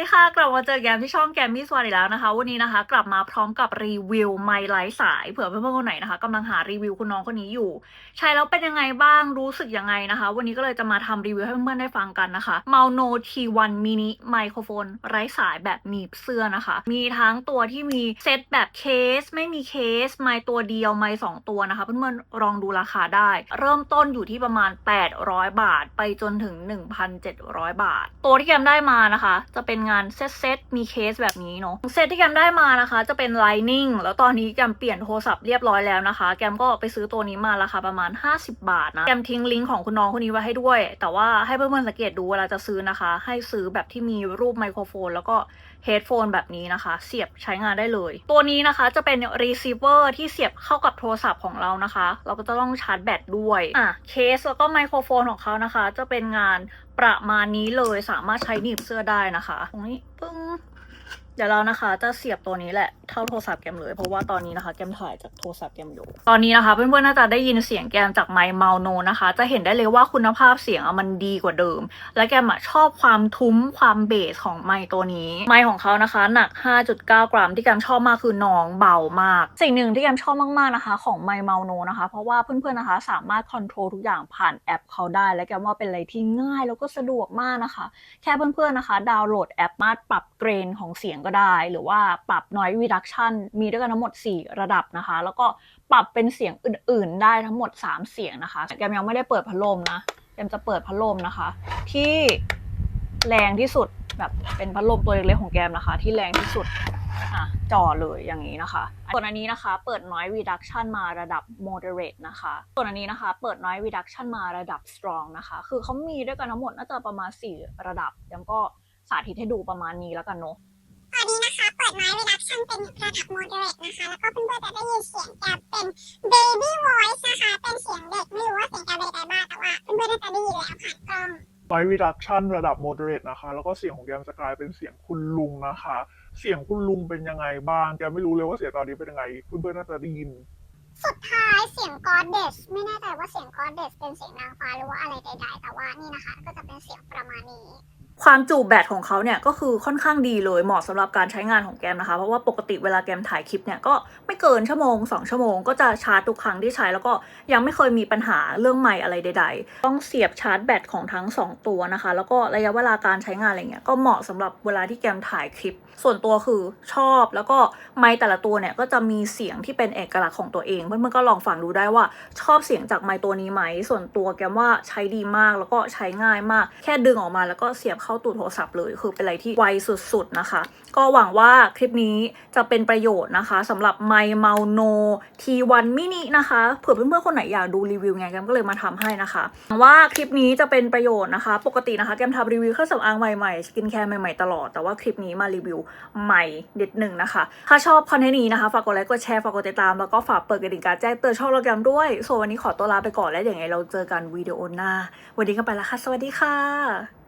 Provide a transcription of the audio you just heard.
ดีค่ะ กลับมาเจอแกมที่ช่องแกมมี่สวัสดีแล้วนะคะ วันนี้นะคะ กลับมาพร้อมกับรีวิวไมล์ไลท์สายเผื่อเพื่อนๆคนไหนนะคะกำลังหารีวิวคุณน้องคนนี้อยู่ ใช้แล้วเป็นยังไงบ้างรู้สึกยังไงนะคะ วันนี้ก็เลยจะมาทำรีวิวให้เพื่อนๆได้ฟังกันนะคะ m a l n o T1 mini ไมโครโฟนไร้สายแบบหนีบเสื้อนะคะ มีทั้งตัวที่มีเซตแบบเคส ไม่มีเคส ไมตัวเดียวไมค์สองตัวนะคะ เพื่อนๆลองดูราคาได้ เริ่มต้นอยู่ที่ประมาณ 800 บาท ไปจนถึง 1,700 บาท ตัวที่แกมได้มานะคะ จะเป็นงานเซตเซตมีเคสแบบนี้เนาะเซตที่แกมได้มานะคะ จะเป็น Lightning แล้วตอนนี้แกมเปลี่ยนโทรศัพท์เรียบร้อยแล้วนะคะ แกมก็ไปซื้อตัวนี้มาราคาประมาณ 50 บาทนะแกมทิ้งลิงก์ของคุณน้องคนนี้ไว้ให้ด้วย แต่ว่าให้เพื่อนๆสังเกตดูเวลาจะซื้อนะคะ ให้ซื้อแบบที่มีรูปไมโครโฟน แล้วก็เฮดโฟนแบบนี้นะคะ เสียบใช้งานได้เลย ตัวนี้นะคะจะเป็นรีเซิเวอร์ที่เสียบเข้ากับโทรศัพท์ของเรานะคะ เราก็จะต้องชาร์จแบตด้วยอะเคสแล้วก็ไมโครโฟนของเขานะคะ จะเป็นงาน ประมาณนี้เลยสามารถใช้หนีบเสื้อได้นะคะ ตรงนี้ปึ้ง ดี๋ยวเรานะคะจะเสียบตัวนี้แหละเท่าโทรศัพท์แกมเลย เพราะว่าตอนนี้นะคะแกมถ่ายจากโทรศัพท์แกมอยู่ ตอนนี้นะคะเพื่อนๆน่าจะได้ยินเสียงแกมจากไมค์เมาโนนะคะ จะเห็นได้เลยว่าคุณภาพเสียงมันดีกว่าเดิม และแกมชอบความทุ้มความเบสของไมค์ตัวนี้ ไมค์ของเขานะคะหนัก 5.9 กรัม ที่แกมชอบมากคือน้องเบามาก สิ่งหนึ่งที่แกมชอบมากๆนะคะ ของไมค์เมาโนนะคะ เพราะว่าเพื่อนๆนะคะสามารถคอนโทรลทุกอย่างผ่านแอปเขาได้ และแกมว่าเป็นอะไรที่ง่ายแล้วก็สะดวกมากนะคะ แค่เพื่อนๆนะคะ ดาวน์โหลดแอปมาปรับเกรนของเสียงก็ได้ หรือว่าปรับ noise reduction มีด้วยกันทั้งหมด 4 ระดับนะคะ แล้วก็ปรับเป็นเสียงอื่น ๆ ได้ทั้งหมด 3 เสียงนะคะแกมยังไม่ได้เปิดพัดลมนะแกมจะเปิดพัดลมนะคะ ที่แรงที่สุดแบบเป็นพัดลมตัวเล็กๆของแกมนะคะ ที่แรงที่สุดอะจ่อเลยอย่างนี้นะคะ ส่วนอันนี้นะคะ เปิด noise reduction มาระดับ moderate นะคะ ส่วนอันนี้นะคะ เปิด noise reduction มาระดับ strong นะคะ คือเขามีด้วยกันทั้งหมดน่าจะประมาณ 4 ระดับแกมก็สาธิตให้ดูประมาณนี้แล้วกันเนาะ ตอนนี้นะคะ เปิดไม้ reduction เป็นระดับ moderate นะคะ แล้วก็เพื่อนๆจะได้ยินเสียงแกบเป็น baby voice นะคะ เป็นเสียงเด็กไม่รู้ว่าเสียงแกบเป็นยังไงบ้างแต่ว่าเพื่อนๆน่าจะได้ยินแล้วผ่านกล้องไ i รีดักชันระดับ moderate นะคะ แล้วก็เสียงของแกมจะกลายเป็นเสียงคุณลุงนะคะ เสียงคุณลุงเป็นยังไงบ้างแกไม่รู้เลยว่าเสียงตอนนี้เป็นยังไงเพื่อนๆน่าจะได้ยิน สุดท้ายเสียง goddess ไม่แน่ใจว่าเสียง goddess เป็นเสียงนางฟ้าหรือว่าอะไรใดๆ แต่ว่านี่นะคะ ก็จะเป็นเสียงประมาณนี้ ความจุแบตของเขาเนี่ยก็คือค่อนข้างดีเลยเหมาะสำหรับการใช้งานของแกมนะคะ เพราะว่าปกติเวลาแกมถ่ายคลิปเนี่ยก็ไม่เกินชั่วโมง 2 ชั่วโมงก็จะชาร์จทุกครั้งที่ใช้ แล้วก็ยังไม่เคยมีปัญหาเรื่องไมค์อะไรใด ๆ ต้องเสียบชาร์จแบตของทั้ง 2 ตัวนะคะ แล้วก็ระยะเวลาการใช้งานอะไรเงี้ยก็เหมาะสำหรับเวลาที่แกมถ่ายคลิป ส่วนตัวคือชอบแล้วก็ไมค์แต่ละตัวเนี่ยก็จะมีเสียงที่เป็นเอกลักษณ์ของตัวเองเพื่อนๆก็ลองฟังดูได้ว่าชอบเสียงจากไมค์ตัวนี้ไหมส่วนตัวแกมว่าใช้ดีมากแล้วก็ใช้ง่ายมาก แค่ดึงออกมาแล้วก็เสียบเข้าตู้โทรศัพท์เลย คือเป็นอะไรที่ไวสุดๆนะคะ ก็หวังว่าคลิปนี้จะเป็นประโยชน์นะคะสำหรับไมเมาโน T1 mini นะคะเผื่อเพื่อนๆคนไหนอยากดูรีวิวไงแกมก็เลยมาทำให้นะคะหวังว่าคลิปนี้จะเป็นประโยชน์นะคะ ปกตินะคะแกมทำรีวิวเครื่องสำอางใหม่ๆสกินแคร์ใหม่ๆตลอดแต่ว่าคลิปนี้มารีวิวใหม่นิดหนึ่งนะคะ ถ้าชอบคอนเทนต์นี้นะคะฝากกดไลค์กดแชร์ฝากกดติดตามแล้วก็ฝากเปิดกระดิ่งการแจ้งเตือนช่องเราแกมด้วยส่วนวันนี้ขอตัวลาไปก่อนแล้วเดี๋ยวไงเราเจอกันวิดีโอหน้า วันนี้ก็ไปแล้วค่ะ สวัสดีค่ะ